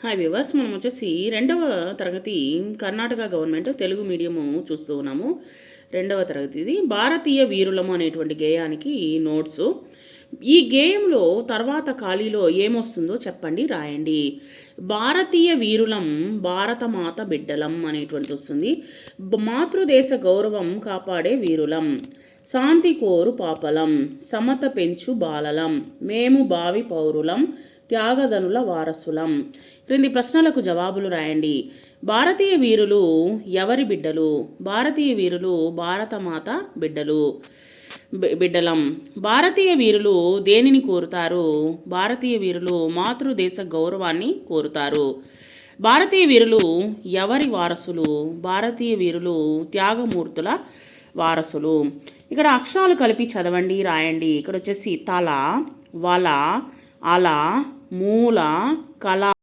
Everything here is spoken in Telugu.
హాయ్ వివర్స్ మనం వచ్చేసి రెండవ తరగతి కర్ణాటక గవర్నమెంట్ తెలుగు మీడియము చూస్తూ ఉన్నాము. రెండవ తరగతిది భారతీయ వీరులము అనేటువంటి గేయానికి నోట్స్. ఈ గేయంలో తర్వాత ఖాళీలో ఏమొస్తుందో చెప్పండి రాయండి. భారతీయ వీరులం భారతమాత బిడ్డలం అనేటువంటి వస్తుంది. మాతృదేశ గౌరవం కాపాడే వీరులం. శాంతి కోరు పాపలం. సమత పెంచు బాలలం. మేము భావి పౌరులం. త్యాగదనుల వారసులం. క్రింది ప్రశ్నలకు జవాబులు రాయండి. భారతీయ వీరులు ఎవరి బిడ్డలు? భారతీయ వీరులు భారతమాత బిడ్డలు. బిడ్డలం. భారతీయ వీరులు దేనిని కోరుతారు? భారతీయ వీరులు మాతృదేశ గౌరవాన్ని కోరుతారు. భారతీయ వీరులు ఎవరి వారసులు? భారతీయ వీరులు త్యాగమూర్తుల వారసులు. ఇక్కడ అక్షరాలు కలిపి చదవండి రాయండి. ఇక్కడ వచ్చేసి తల వల అల మూల కళ